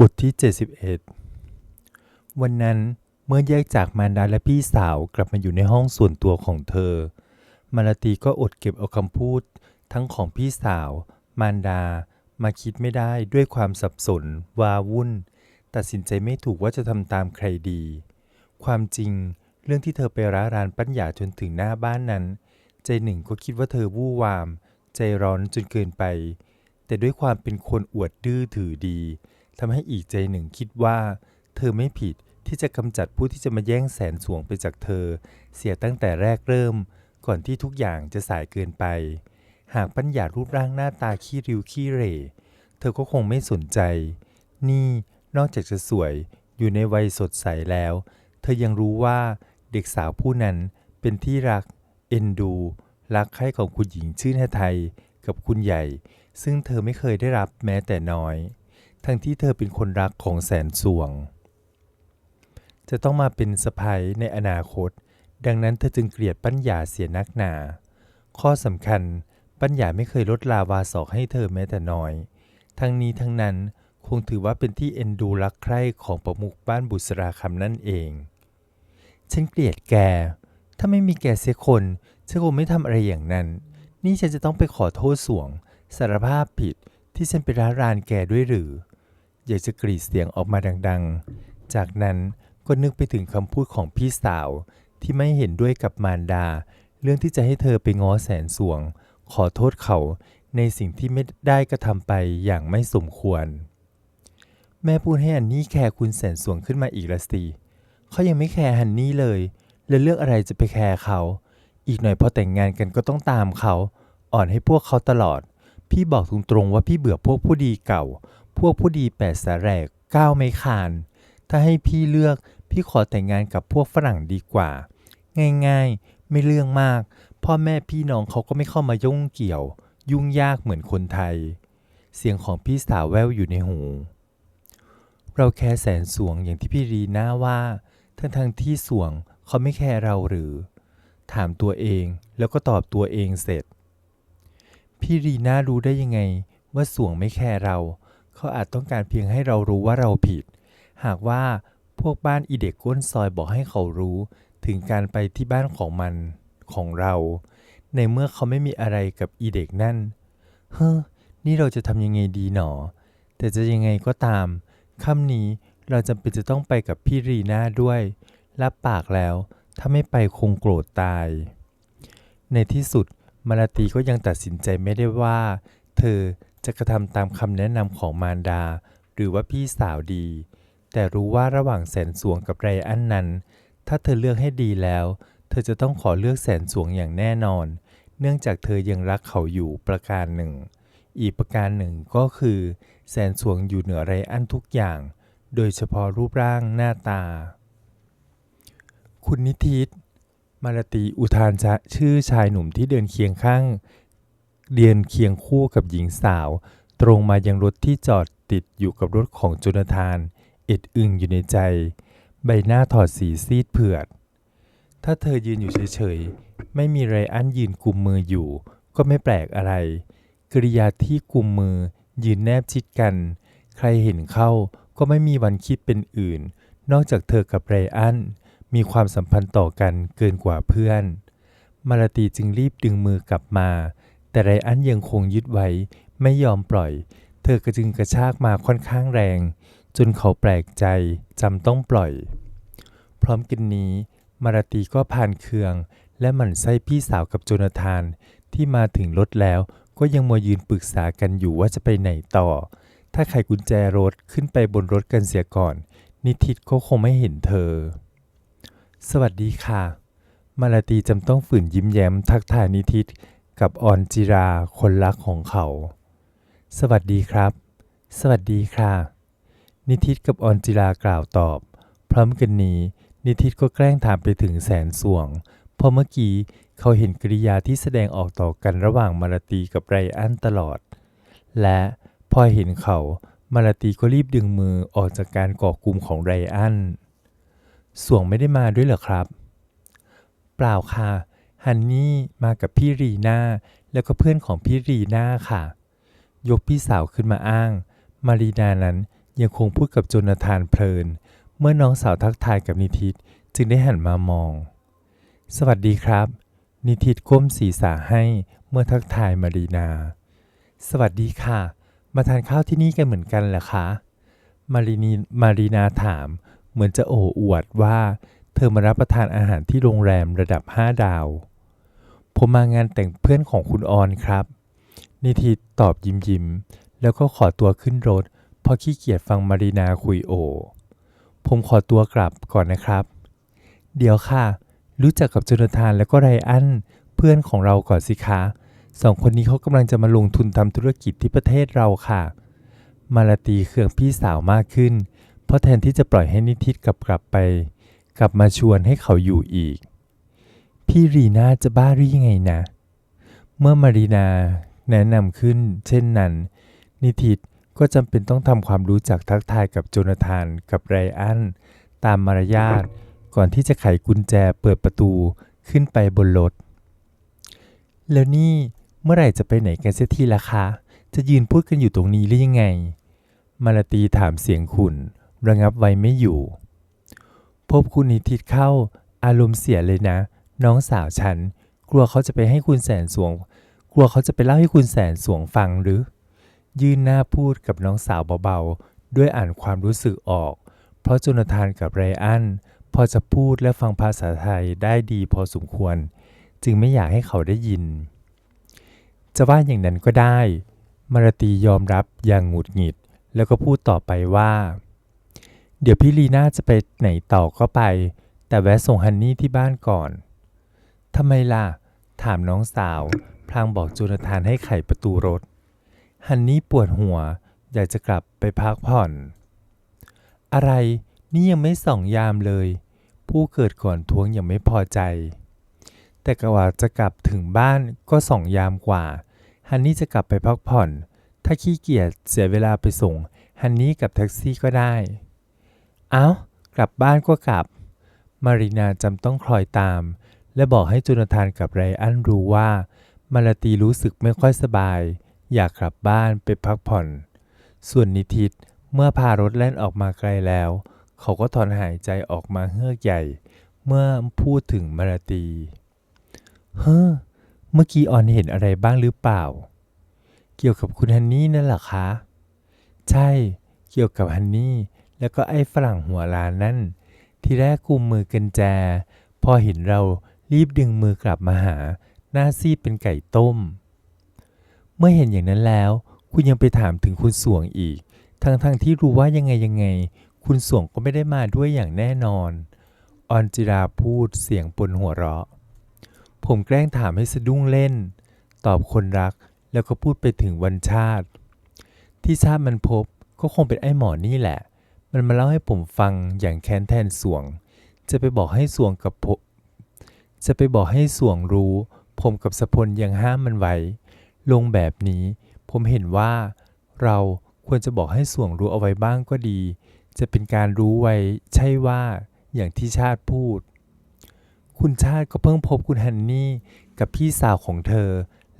บทที่ 71 วันนั้นเมื่อแยกจากมารดาและพี่สาวกลับมาอยู่ในห้องส่วนตัวของเธอ มาลาตีก็อดเก็บเอาคำพูด ทั้งของพี่สาว มารดา มาคิดไม่ได้ด้วยความสับสน วาวุ่น ตัดสินใจไม่ถูกว่าจะทำตามใครดี ความจริงเรื่องที่เธอไปร้ารานปัญญาจนถึงหน้าบ้านนั้น ใจหนึ่งก็คิดว่าเธอวู่วาม ใจร้อนจนเกินไป แต่ด้วยความเป็นคนอวดดื้อถือดี ทำให้อีกใจหนึ่งคิดว่า เธอไม่ผิดที่จะกำจัดผู้ที่จะมาแย่งแสนสวงไปจากเธอ เสียตั้งแต่แรกเริ่ม ก่อนที่ทุกอย่างจะสายเกินไป หากปัญญารูปร่างหน้าตาขี้ริ้วขี้เหร่เธอก็คงไม่สนใจ นี่นอกจากจะสวยอยู่ในวัยสดใสแล้ว เธอยังรู้ว่าเด็กสาวผู้นั้นเป็นที่รัก เอ็นดู รักใคร่ของคุณหญิงชื่นไทย กับคุณใหญ่ ซึ่งเธอไม่เคยได้รับแม้แต่น้อย ทั้งที่เธอเป็นคนรักของแสนสวง จะต้องมาเป็นสะพ้ยในอนาคต ดังนั้นเธอจึงเกลียดปัญญาเสียนักหนา ข้อสำคัญปัญญาไม่เคยลดลาวาศอกให้เธอแม้แต่น้อย ทั้งนี้ทั้งนั้นคงถือว่าเป็นที่เอ็นดูรักใคร่ของประมุขบ้านบุษราคำนั่นเอง ฉันเกลียดแก ถ้าไม่มีแกเสียคนฉันคงไม่ทำอะไรอย่างนั้น นี่ฉันจะต้องไปขอโทษสวง สารภาพผิดที่ฉันไปร้ารานแกด้วยหรือ ยากจะกรีดเสียงออกมาดังๆ จากนั้นก็นึกไปถึงคำพูดของพี่สาวที่ไม่เห็นด้วยกับมารดา เรื่องที่จะให้เธอไปง้อแสนสวง ขอโทษเขาในสิ่งที่ไม่ได้กระทำไปอย่างไม่สมควร แม่พูดให้อันนี่แคร์คุณแสนสวงขึ้นมาอีกละสิเขายังไม่แคร์ฮันนี่เลย แล้วเรื่องอะไรจะไปแคร์เขา อีกหน่อยพอแต่งงานกันก็ต้องตามเขา อ่อนให้พวกเขาตลอด พี่บอกตรงๆว่าพี่เบื่อพวกผู้ดีเก่า พวกผู้ดีแปดสาแรกก้าวไม่คาน ถ้าให้พี่เลือกพี่ขอแต่งงานกับพวกฝรั่งดีกว่า ง่ายๆ ไม่เรื่องมาก พ่อแม่พี่น้องเขาก็ไม่เข้ามายุ่งเกี่ยว ยุ่งยากเหมือนคนไทย เสียงของพี่สาวแววอยู่ในหู เราแค่แสนสวงอย่างที่พี่รีน่าว่า ทั้งทงที่สวงเขาไม่แคร์เราหรือ ถามตัวเองแล้วก็ตอบตัวเองเสร็จ พี่รีน่ารู้ได้ยังไงว่าสวงไม่แคร์เรา เขาอาจต้องการเพียงให้เรารู้ว่าเราผิด หากว่าพวกบ้านอีเด็กก้นซอยบอกให้เขารู้ ถึงการไปที่บ้านของมันของเรา ในเมื่อเขาไม่มีอะไรกับอีเด็กนั่น เฮ้อ นี่เราจะทำยังไงดีหนอ แต่จะยังไงก็ตามค่ำนี้เราจำเป็นจะต้องไปกับพี่รีน่าด้วย รับปากแล้ว ถ้าไม่ไปคงโกรธตาย ในที่สุดมาลาตีก็ยังตัดสินใจไม่ได้ว่า เธอ จะกระทำตามคำแนะนำของมารดา หรือว่าพี่สาวดี แต่รู้ว่าระหว่างแสนสวงกับไรอันนั้น ถ้าเธอเลือกให้ดีแล้ว เธอจะต้องขอเลือกแสนสวงอย่างแน่นอน เนื่องจากเธอยังรักเขาอยู่ประการหนึ่ง อีกประการหนึ่งก็คือ แสนสวงอยู่เหนือไรอันทุกอย่าง โดยเฉพาะรูปร่างหน้าตา คุณนิทิตมาลตีอุทานชื่อชายหนุ่มที่เดินเคียงข้าง เดินเคียงคู่กับหญิงสาว ตรงมายังรถที่จอดติดอยู่กับรถของโจนาธาน เอ็ดอึงอยู่ในใจ ใบหน้าถอดสีซีดเผือด ถ้าเธอยืนอยู่เฉยๆ ไม่มีไรอันยืนกุมมืออยู่ ก็ไม่แปลกอะไร กริยาที่กุมมือยืนแนบชิดกัน ใครเห็นเข้าก็ไม่มีวันคิดเป็นอื่น นอกจากเธอกับไรอันมีความสัมพันธ์ต่อกันเกินกว่าเพื่อน มาลาตีจึงรีบดึงมือกลับมา แต่ไรอันยังคงยึดไว้ ไม่ยอมปล่อย เธอก็จึงกระชากมาค่อนข้างแรง จนเขาแปลกใจจำต้องปล่อย พร้อมกันนี้มาราตีก็พานเคือง และหมั่นไส้พี่สาวกับโจนาธาน ที่มาถึงรถแล้วก็ยังมัวยืนปรึกษากันอยู่ว่าจะไปไหนต่อ ถ้าไขกุญแจรถขึ้นไปบนรถกันเสียก่อน นิทิตก็คงไม่เห็นเธอ สวัสดีค่ะ มาลาตีจำต้องฝืนยิ้มแย้มทักทายนิทิต กับออนจิราคนรักของเขา สวัสดีครับ สวัสดีค่ะ นิทิตกับออนจิรากล่าวตอบ พร้อมกันนี้ นิทิตก็แกล้งถามไปถึงแสนสวง เพราะเมื่อกี้เขาเห็นกริยาที่แสดงออกต่อกันระหว่างมาลาตีกับไรอันตลอด และพอเห็นเขามาลาตีก็รีบดึงมือออกจากการกาะกลุ่มของไรอัน สวงไม่ได้มาด้วยเหรอครับ เปล่าค่ะ ฮันนี่มากับพี่รีนาแล้วก็เพื่อนของพี่รีนาค่ะ ยกพี่สาวขึ้นมาอ้าง มารีนานั้นยังคงพูดกับโจนาธานเพลิน เมื่อน้องสาวทักทายกับนิทิตจึงได้หันมามอง สวัสดีครับ นิทิตก้มศีรษะให้เมื่อทักทายมารีนา สวัสดีค่ะ มาทานข้าวที่นี่กันเหมือนกันเหรอคะ มารีนีมารีนาถาม เหมือนจะโอ้อวดว่า เธอมารับประทานอาหารที่โรงแรมระดับ5ดาว ผมมางานแต่งเพื่อนของคุณออนครับนิทิตอบยิ้มยิ้มๆแล้วก็ขอตัวขึ้นรถเพราะขี้เกียจฟังมารีนาคุยโอ ผมขอตัวกลับก่อนนะครับ เดี๋ยวค่ะ รู้จักกับจนาธานแล้วก็ไรอันเพื่อนของเราก่อนสิคะสองคนนี้เขากำลังจะมาลงทุนทำธุรกิจที่ประเทศเราค่ะ มาลาตีเคืองพี่สาวมากขึ้น เพราะแทนที่จะปล่อยให้นิทิตกลับกลับไป กลับมาชวนให้เขาอยู่อีก พี่รีนาจะบ้าหรือยังไงนะ เมื่อมารีนาแนะนำขึ้น เช่นนั้น นิทิตก็จำเป็นต้องทำความรู้จักทักทายกับโจนาธานกับไรอัน ตามมารยาทก่อนที่จะไขกุญแจเปิดประตูขึ้นไปบนรถ แล้วนี่เมื่อไหร่จะไปไหนกันเสียทีละคะ จะยืนพูดกันอยู่ตรงนี้หรือยังไง มาลาตีถามเสียงขุนระงับไว้ไม่อยู่ พบคุณนิทิตเข้าอารมณ์เสียเลยนะ น้องสาวฉัน กลัวเขาจะไปให้คุณแสนสวง กลัวเขาจะไปเล่าให้คุณแสนสวงฟังหรือ ยื่นหน้าพูดกับน้องสาวเบาๆ ด้วยอ่านความรู้สึกออก เพราะโจนาธานกับไรอันพอจะพูดและฟังภาษาไทยได้ดีพอสมควร จึงไม่อยากให้เขาได้ยิน จะว่าอย่างนั้นก็ได้ มารตียอมรับอย่างหงุดหงิด แล้วก็พูดต่อไปว่า เดี๋ยวพี่ลีน่าจะไปไหนต่อก็ไป แต่แวะส่งฮันนี่ที่บ้านก่อน ทำไมล่ะ ถามน้องสาว พลางบอกโจนาธานให้ไขประตูรถ ฮันนี่ปวดหัว อยากจะกลับไปพักผ่อน อะไรนี่ยังไม่ส่องยามเลย ผู้เกิดก่อนท้วงยังไม่พอใจ แต่กว่าจะกลับถึงบ้านก็ส่องยามกว่า ฮันนี่จะกลับไปพักผ่อน ถ้าขี้เกียจเสียเวลาไปส่ง ฮันนี่กับแท็กซี่ก็ได้ เอ้ากลับบ้านก็กลับ มารีนาจำต้องคลอยตาม และบอกให้โจนาธานกับไรอันรู้ว่า มาลาตีรู้สึกไม่ค่อยสบาย อยากกลับบ้านไปพักผ่อน ส่วนนิทิตเมื่อพารถแล่นออกมาไกลแล้ว เขาก็ถอนหายใจออกมาเฮือกใหญ่ เมื่อพูดถึงมาลาตีเฮ้อเมื่อกี้ออนเห็นอะไรบ้างหรือเปล่า เกี่ยวกับคุณฮันนี่นั่นหรอคะ ใช่ เกี่ยวกับฮันนี่ แล้วก็ไอ้ฝรั่งหัวล้านนั่น ที่แรกกุมมือกันแจ พอเห็นเรา รีบดึงมือกลับมาหา หน้าซีดเป็นไก่ต้ม เมื่อเห็นอย่างนั้นแล้ว คุณยังไปถามถึงคุณสวงอีก ทั้งๆทที่รู้ว่ายังไงยังไง คุณสวงก็ไม่ได้มาด้วยอย่างแน่นอน ออนจิราพูดเสียงปนหัวเราะ ผมแกล้งถามให้สะดุ้งเล่น ตอบคนรักแล้วก็พูดไปถึงวันชาติ ที่ชาติมันพบก็คงเป็นไอ้หมอนี่แหละ มันมาเล่าให้ผมฟังอย่างแค้นแทนสวง จะไปบอกให้สวงกับผม จะไปบอกให้สวงรู้ ผมกับสพลยังห้ามมันไว้ ลงแบบนี้ ผมเห็นว่า เราควรจะบอกให้สวงรู้เอาไว้บ้างก็ดี จะเป็นการรู้ไว้ใช่ว่าอย่างที่ชาติพูด คุณชาติก็เพิ่งพบคุณฮันนี่กับพี่สาวของเธอ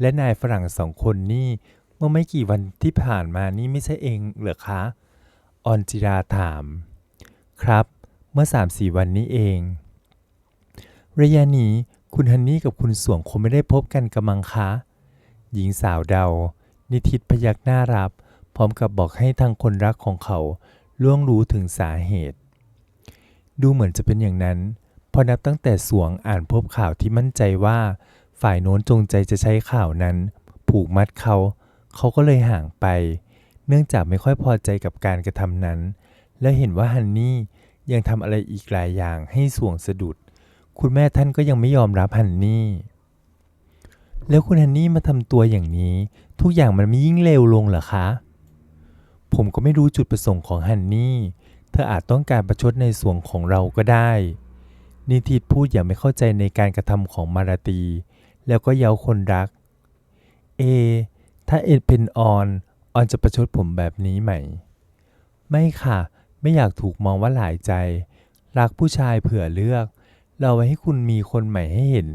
และนายฝรั่งสองคนนี่เมื่อไม่กี่วันที่ผ่านมานี่ไม่ใช่เองเหรอคะออนจิราถาม ครับ เมื่อสามสี่วันนี้เอง ระยะนี้คุณฮันนี่กับคุณสวงคงไม่ได้พบกันกำมังคะ หญิงสาวเดา นิทิตพยักหน้ารับ พร้อมกับบอกให้ทางคนรักของเขาล่วงรู้ถึงสาเหตุ ดูเหมือนจะเป็นอย่างนั้น พอนับตั้งแต่สวงอ่านพบข่าวที่มั่นใจว่า ฝ่ายโน้นจงใจจะใช้ข่าวนั้น ผูกมัดเขา เขาก็เลยห่างไป เนื่องจากไม่ค่อยพอใจกับการกระทำนั้น และเห็นว่าฮันนี่ยังทำอะไรอีกหลายอย่างให้สวงสะดุด คุณแม่ท่านก็ยังไม่ยอมรับฮันนี่แล้วคุณฮันนี่มาทำตัวอย่างนี้ ทุกอย่างมันไม่ยิ่งเลวลงเหรอคะ ผมก็ไม่รู้จุดประสงค์ของฮันนี่เธออาจต้องการประชดในส่วนของเราก็ได้ นิทิพูดอย่างไม่เข้าใจในการกระทำของมาราตี แล้วก็เย้าคนรัก เอ ถ้าเอ็ดเป็นออน ออนจะประชดผมแบบนี้ไหม ไม่ค่ะ ไม่อยากถูกมองว่าหลายใจ รักผู้ชายเผื่อเลือก เราไว้ให้คุณมีคนใหม่ให้เห็น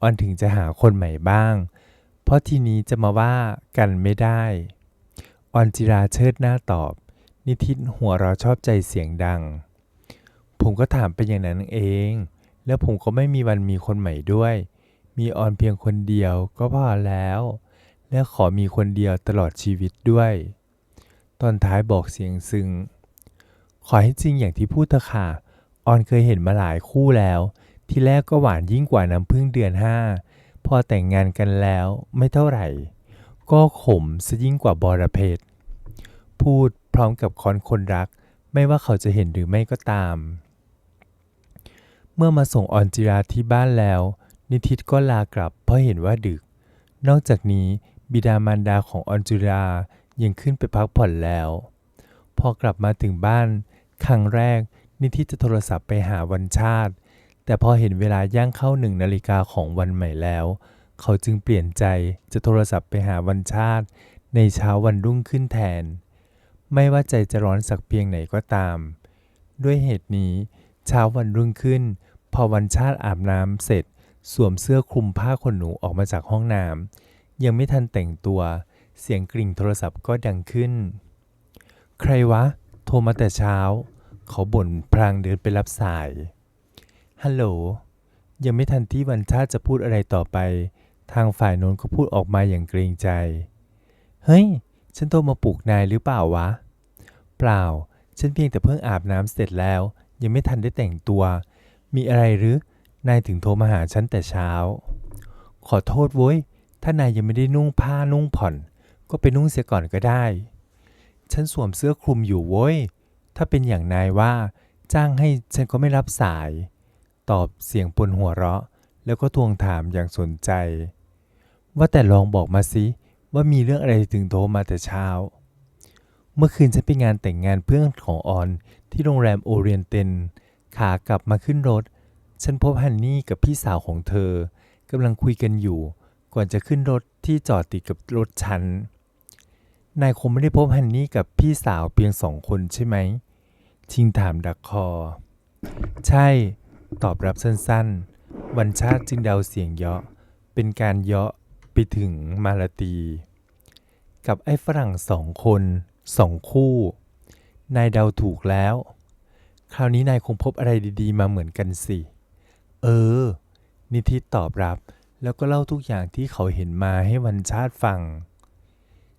ออนถึงจะหาคนใหม่บ้าง เพราะทีนี้จะมาว่ากันไม่ได้ ออนจิราเชิดหน้าตอบ นิทิตหัวเราชอบใจเสียงดัง ผมก็ถามไปอย่างนั้นเอง แล้วผมก็ไม่มีวันมีคนใหม่ด้วย มีออนเพียงคนเดียวก็พอแล้ว และขอมีคนเดียวตลอดชีวิตด้วย ตอนท้ายบอกเสียงซึ้งขอให้จริงอย่างที่พูดเถอะค่ะออนเคยเห็นมาหลายคู่แล้ว ที่แรกก็หวานยิ่งกว่าน้ำพึ่งเดือนห้าพอแต่งงานกันแล้วไม่เท่าไหร่ ก็ขมซะยิ่งกว่าบอระเพ็ดพูดพร้อมกับคอนคนรัก ไม่ว่าเขาจะเห็นหรือไม่ก็ตาม เมื่อมาส่งออนจิราที่บ้านแล้ว นิทิตก็ลากลับเพราะเห็นว่าดึก นอกจากนี้บิดามารดาของออนจิรายังขึ้นไปพักผ่อนแล้ว พอกลับมาถึงบ้าน ครั้งแรกนิทิตจะโทรศัพท์ไปหาวันชาติ แต่พอเห็นเวลาย่างเข้าหนึ่งนาฬิกาของวันใหม่แล้ว เขาจึงเปลี่ยนใจจะโทรศัพท์ไปหาวันชาติ ในเช้าวันรุ่งขึ้นแทน ไม่ว่าใจจะร้อนสักเพียงไหนก็ตาม ด้วยเหตุนี้ เช้าวันรุ่งขึ้น พอวันชาติอาบน้ำเสร็จ สวมเสื้อคลุมผ้าขนหนูออกมาจากห้องน้ำยังไม่ทันแต่งตัว เสียงกริ่งโทรศัพท์ก็ดังขึ้น ใครวะ โทรมาแต่เช้า เขาบ่นพลางเดินไปรับสาย ฮัลโหล ยังไม่ทันที่วันชาติจะพูดอะไรต่อไป ทางฝ่ายโน้นก็พูดออกมาอย่างเกรงใจ เฮ้ย ฉันโทรมาปลุกนายหรือเปล่าวะ เปล่า ฉันเพียงแต่เพิ่งอาบน้ำเสร็จแล้ว ยังไม่ทันได้แต่งตัว มีอะไรหรือ นายถึงโทรมาหาฉันแต่เช้า ขอโทษเว้ย ถ้านายยังไม่ได้นุ่งผ้านุ่งผ่อน ก็ไปนุ่งเสียก่อนก็ได้ ฉันสวมเสื้อคลุมอยู่เว้ย ถ้าเป็นอย่างนายว่า จ้างให้ฉันก็ไม่รับสาย ตอบเสียงปนหัวเราะ แล้วก็ทวงถามอย่างสนใจ ว่าแต่ลองบอกมาสิว่ามีเรื่องอะไรถึงโทรมาแต่เช้า เมื่อคืนฉันไปงานแต่งงานเพื่อนของออนที่โรงแรมโอเรียนเตนขากลับมาขึ้นรถ ฉันพบฮันนี่กับพี่สาวของเธอกำลังคุยกันอยู่ ก่อนจะขึ้นรถที่จอดติดกับรถฉัน นายคงไม่ได้พบฮันนี่กับพี่สาวเพียงสองคนใช่ไหม ชิงถามดักคอ ใช่ ตอบรับสั้นๆ วันชาติจึงเดาเสียงเยาะ เป็นการเยาะไปถึงมาลาตี กับไอ้ฝรั่งสองคนสองคู่ นายเดาถูกแล้ว คราวนี้นายคงพบอะไรดีๆ มาเหมือนกันสิ เออ นิทิตตอบรับแล้วก็เล่าทุกอย่างที่เขาเห็นมาให้วันชาติฟัง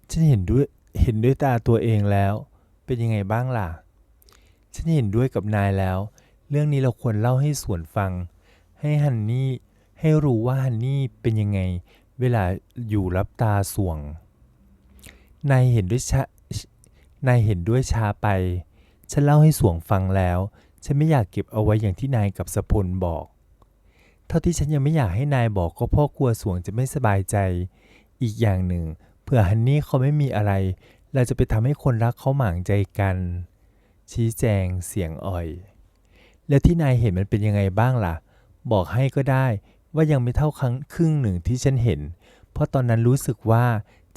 ฉันเห็นด้วยเห็นด้วยตาตัวเองแล้ว เป็นยังไงบ้างล่ะ ฉันเห็นด้วยกับนายแล้ว เรื่องนี้เราควรเล่าให้ส่วนฟัง ให้ฮันนี่ให้รู้ว่าฮันนี่เป็นยังไง เวลาอยู่รับตาส่วง นายเห็นด้วยชานายเห็นด้วยชาไป ฉันเล่าให้สวงฟังแล้ว ฉันไม่อยากเก็บเอาไว้อย่างที่นายกับสพลบอก เท่าที่ฉันยังไม่อยากให้นายบอกก็เพราะกลัวสวงจะไม่สบายใจ อีกอย่างหนึ่งเผื่อฮันนี่เขาไม่มีอะไร เราจะไปทำให้คนรักเขาหมางใจกัน ชี้แจงเสียงอ่อย แล้วที่นายเห็นมันเป็นยังไงบ้างล่ะ บอกให้ก็ได้ว่ายังไม่เท่าครั้งครึ่งหนึ่งที่ฉันเห็น เพราะตอนนั้นรู้สึกว่า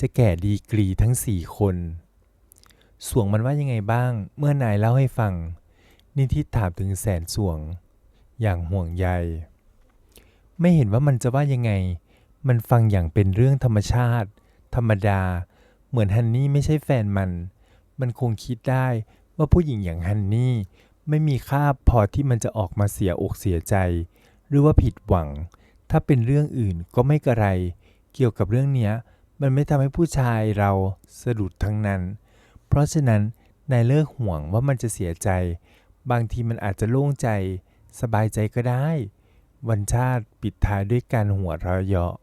จะแก่ดีกรีทั้งสี่คนสวงมันว่ายังไงบ้าง เมื่อนายเล่าให้ฟัง นิทิถามถึงแสนสวง อย่างห่วงใย ไม่เห็นว่ามันจะว่ายังไง มันฟังอย่างเป็นเรื่องธรรมชาติ ธรรมดา เหมือนฮันนี่ไม่ใช่แฟนมัน มันคงคิดได้ว่าผู้หญิงอย่างฮันนี่ ไม่มีค่าพอที่มันจะออกมาเสียอกเสียใจ หรือว่าผิดหวัง ถ้าเป็นเรื่องอื่นก็ไม่กระไร เกี่ยวกับเรื่องเนี้ยมันไม่ทำให้ผู้ชายเราสะดุดทั้งนั้น เพราะฉะนั้นนายเลิกห่วงว่ามันจะเสียใจ บางทีมันอาจจะโล่งใจ สบายใจก็ได้ วันชาติปิดท้ายด้วยการหัวเราะเยาะ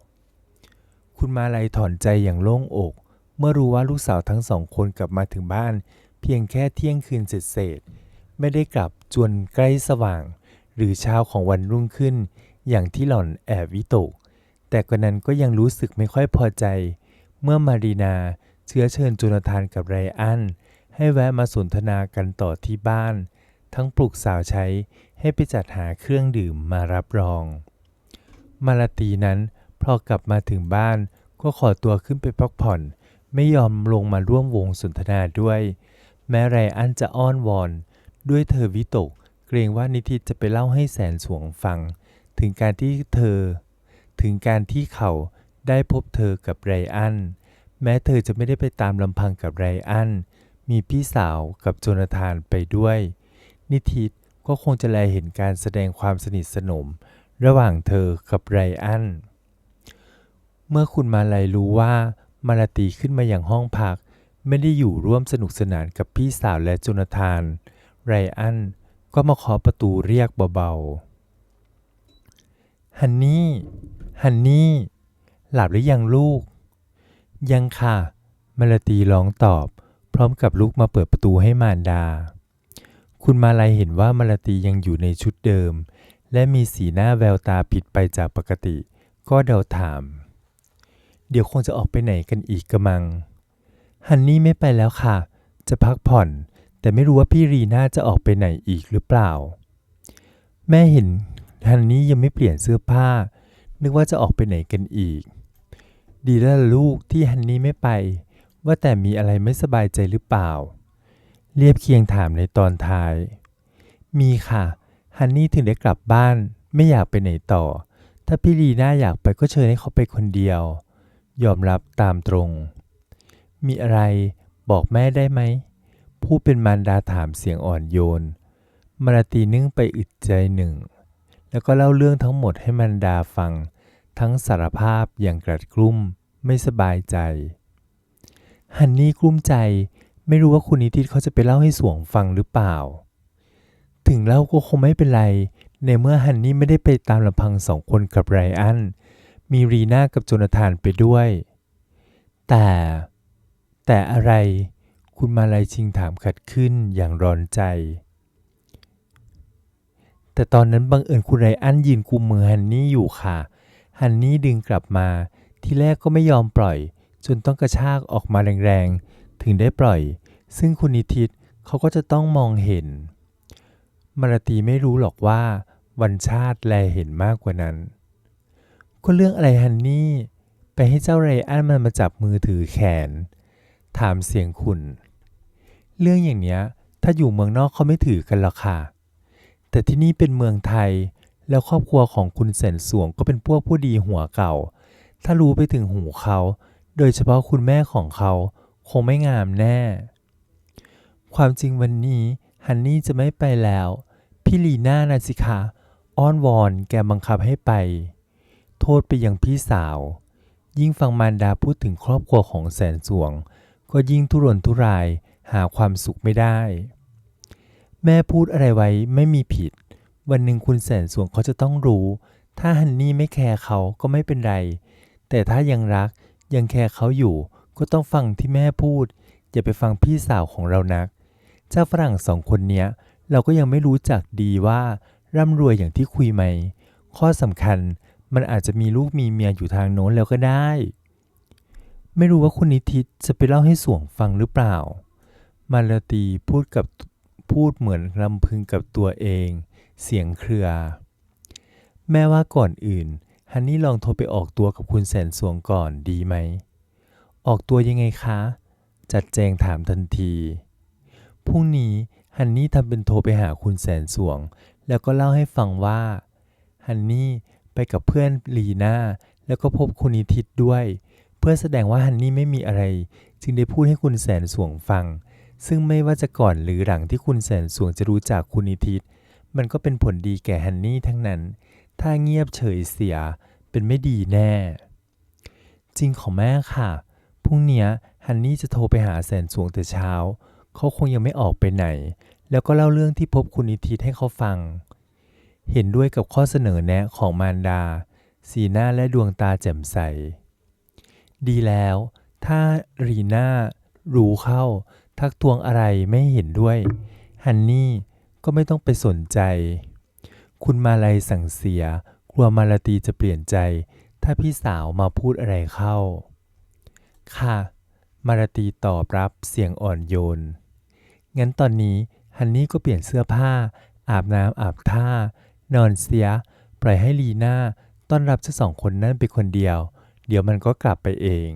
คุณมาลัยถอนใจอย่างโล่งอก เมื่อรู้ว่าลูกสาวทั้งสองคนกลับมาถึงบ้าน เพียงแค่เที่ยงคืนเศษๆ ไม่ได้กลับจวนใกล้สว่าง หรือเช้าของวันรุ่งขึ้น อย่างที่หล่อนแอบวิตก แต่กว่านั้นก็ยังรู้สึกไม่ค่อยพอใจ เมื่อมารีนาเชื้อเชิญโจนาธานกับไรอัน ให้แวะมาสนทนากันต่อที่บ้าน ทั้งปลุกสาวใช้ให้ไปจัดหาเครื่องดื่มมารับรอง มาลาตีนั้นพอกลับมาถึงบ้านก็ขอตัวขึ้นไปพักผ่อน ไม่ยอมลงมาร่วมวงสนทนาด้วย แม้ไรอันจะอ้อนวอน ด้วยเธอวิตก เกรงว่านิติจะไปเล่าให้แสนสวงฟัง ถึงการที่เธอ ถึงการที่เขาได้พบเธอกับไรอัน แม้เธอจะไม่ได้ไปตามลำพังกับไรอันมมีพี่สาวกับโจนาธานไปด้วย นิทิตก็คงจะแลเห็นการแสดงความสนิทสนม ระหว่างเธอกับไรอัน เมื่อคุณมาลัยรู้ว่ามาลาตีขึ้นมาอย่างห้องพัก ไม่ได้อยู่ร่วมสนุกสนานกับพี่สาวและโจนาธาน ไรอันก็มาเคาะประตูเรียกเบาๆ ฮันนี่ ฮันนี่ หลับหรือยังลูก ยังค่ะ มาลาตีร้องตอบ พร้อมกับลุกมาเปิดประตูให้มารดา คุณมาลัยเห็นว่ามาลาตียังอยู่ในชุดเดิม และมีสีหน้าแววตาผิดไปจากปกติ ก็เดาถาม เดี๋ยวคงจะออกไปไหนกันอีกกระมัง ฮันนี่ไม่ไปแล้วค่ะ จะพักผ่อน แต่ไม่รู้ว่าพี่รีน่าจะออกไปไหนอีกหรือเปล่า แม่เห็นฮันนี่ยังไม่เปลี่ยนเสื้อผ้า นึกว่าจะออกไปไหนกันอีก ดีแล้วลูกที่ฮันนี่ไม่ไป ว่าแต่มีอะไรไม่สบายใจหรือเปล่า เรียบเคียงถามในตอนท้าย มีค่ะ ฮันนี่ถึงได้กลับบ้านไม่อยากไปไหนต่อ ถ้าพี่ลีน่าอยากไปก็เชิญให้เขาไปคนเดียว ยอมรับตามตรง มีอะไรบอกแม่ได้ไหม ผู้เป็นมารดาถามเสียงอ่อนโยน มารตีนึ่งไปอึดใจหนึ่ง แล้วก็เล่าเรื่องทั้งหมดให้มารดาฟัง ทั้งสารภาพอย่างกรัดกลุ้มไม่สบายใจ ฮันนี่กลุ้มใจไม่รู้ว่าคุณนิติตเขาจะไปเล่าให้สวงฟังหรือเปล่า ถึงเล่าก็คงไม่เป็นไร ในเมื่อฮันนี่ไม่ได้ไปตามลำพังสองคนกับไรอัน มีรีน่ากับโจนาธานไปด้วย แต่ แต่อะไร คุณมาลัยชิงถามขัดขึ้นอย่างร้อนใจ แต่ตอนนั้นบังเอิญคุณไรอันยืนกุมมือฮันนี่อยู่ค่ะ ฮันนี่ดึงกลับมา ที่แรกก็ไม่ยอมปล่อย จนต้องกระชากออกมาแรงๆ ถึงได้ปล่อย ซึ่งคุณนิติตเขาก็จะต้องมองเห็น มารตีไม่รู้หรอกว่า วันชาติแลเห็นมากกว่านั้น ก็เรื่องอะไรฮันนี่ ไปให้เจ้าไรอันมันมาจับมือถือแขนถามเสียงขุน เรื่องอย่างเนี้ยถ้าอยู่เมืองนอกเขาไม่ถือกันหรอกค่ะ แต่ที่นี่เป็นเมืองไทย แล้วครอบครัวของคุณแสนสวงก็เป็นพวกผู้ดีหัวเก่า ถ้ารู้ไปถึงหูเขา โดยเฉพาะคุณแม่ของเขาคงไม่งามแน่ ความจริงวันนี้ฮันนี่จะไม่ไปแล้ว พี่ลีน่านะสิคะอ้อนวอนแกบังคับให้ไป โทษไปยังพี่สาว ยิ่งฟังมารดาพูดถึงครอบครัวของแสนสวง ก็ยิ่งทุรนทุราย หาความสุขไม่ได้ แม่พูดอะไรไว้ไม่มีผิด วันหนึ่งคุณแสนสวงเขาจะต้องรู้ ถ้าฮันนี่ไม่แคร์เขาก็ไม่เป็นไร แต่ถ้ายังรักยังแคร์เขาอยู่ ก็ต้องฟังที่แม่พูด อย่าไปฟังพี่สาวของเรานัก เจ้าฝรั่งสองคนเนี้ย เราก็ยังไม่รู้จักดีว่าร่ำรวยอย่างที่คุยไหม ข้อสำคัญมันอาจจะมีลูกมีเมียอยู่ทางโน้นแล้วก็ได้ ไม่รู้ว่าคุณนิติตจะไปเล่าให้สวงฟังหรือเปล่า มาลาตีพูดกับพูดเหมือนลำพึงกับตัวเอง เสียงเครือ แม่ว่าก่อนอื่น ฮันนี่ลองโทรไปออกตัวกับคุณแสนสวงก่อนดีไหม ออกตัวยังไงคะ จัดแจงถามทันที พรุ่งนี้ฮันนี่ทำเป็นโทรไปหาคุณแสนสวง แล้วก็เล่าให้ฟังว่า ฮันนี่ไปกับเพื่อนลีน่าแล้วก็พบคุณนิติตด้วย เพื่อแสดงว่าฮันนี่ไม่มีอะไร จึงได้พูดให้คุณแสนสวงฟัง ซึ่งไม่ว่าจะก่อนหรือหลังที่คุณแสนสวงจะรู้จักคุณนิติตมันก็เป็นผลดีแก่ฮันนี่ทั้งนั้น ถ้าเงียบเฉยเสียเป็นไม่ดีแน่ จริงของแม่ค่ะ พรุ่งนี้ฮันนี่จะโทรไปหาแสนสวงแต่เช้า เขาคงยังไม่ออกไปไหน แล้วก็เล่าเรื่องที่พบคุณนิติตให้เขาฟัง เห็นด้วยกับข้อเสนอแนะของมารดา สีหน้าและดวงตาแจ่มใส ดีแล้ว ถ้ารีน่ารู้เข้า ทักทวงอะไรไม่เห็นด้วย ฮันนี่ก็ไม่ต้องไปสนใจ คุณมาลัยสั่งเสีย กลัวมาลาตีจะเปลี่ยนใจ ถ้าพี่สาวมาพูดอะไรเข้า ค่ะ มาลาตีตอบรับเสียงอ่อนโยน งั้นตอนนี้ฮันนี่ก็เปลี่ยนเสื้อผ้า อาบน้ำอาบท่า นอนเสีย ปล่อยให้ลีน่าต้อนรับเจ้าสองคนนั่นไปคนเดียว เดี๋ยวมันก็กลับไปเอง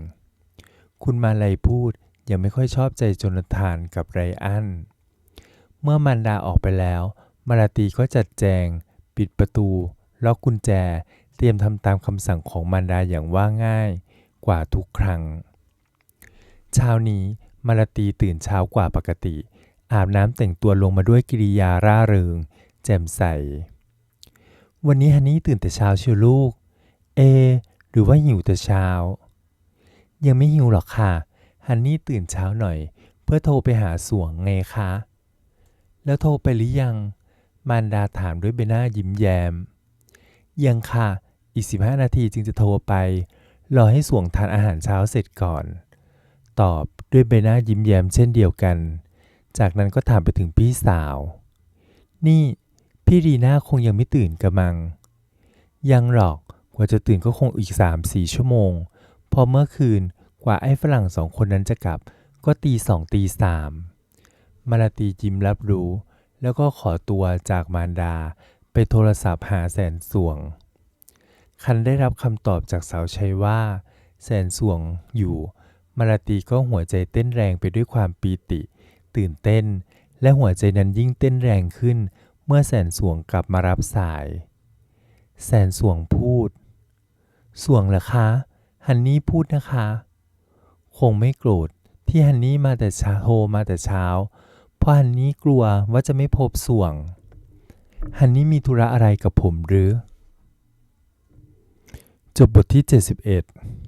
คุณมาลัยพูด ยังไม่ค่อยชอบใจโจนาธานกับไรอัน เมื่อมันดาออกไปแล้ว มาลาตีก็จัดแจง ปิดประตู ล็อกกุญแจ เตรียมทำตามคำสั่งของมารดาอย่างว่าง่ายกว่าทุกครั้ง เช้านี้มาลาตีตื่นเช้ากว่าปกติ อาบน้ำแต่งตัวลงมาด้วยกิริยาร่าเริง แจ่มใส วันนี้ฮันนี่ตื่นแต่เช้าเชียวลูก เอ หรือว่าหิวแต่เช้า ยังไม่หิวหรอกค่ะ ฮันนี่ตื่นเช้าหน่อย เพื่อโทรไปหาสวงไงคะ แล้วโทรไปหรือยัง มารดาถามด้วยใบหน้ายิ้มแย้ม ยังค่ะ อีก 15 นาทีจึงจะโทรไป รอให้สวงทานอาหารเช้าเสร็จก่อน ตอบด้วยใบหน้ายิ้มแย้มเช่นเดียวกัน จากนั้นก็ถามไปถึงพี่สาว นี่พี่รีน่าคงยังไม่ตื่นกระมัง ยังหรอก กว่าจะตื่นก็คงอีก3-4ชั่วโมง พอเมื่อคืน กว่าไอ้ฝรั่งสองคนนั้นจะกลับ ก็ตีสองตีสามมาลาตียิ้มรับรู้ แล้วก็ขอตัวจากมารดาไปโทรศัพท์หาแสนสวง คันได้รับคำตอบจากสาวชัยว่า แสนสวงอยู่ มาลาตีก็หัวใจเต้นแรงไปด้วยความปีติ ตื่นเต้น และหัวใจนั้นยิ่งเต้นแรงขึ้น เมื่อแสนสวงกลับมารับสาย แสนสวงพูด สวงเหรอคะ ฮันนี่พูดนะคะ คงไม่โกรธที่ฮันนี่มาแต่เช้าโทรมาแต่เช้า เพราะฮันนี่กลัวว่าจะไม่พบสวง ฮันนี่มีธุระอะไรกับผมหรือ จบบทที่ 71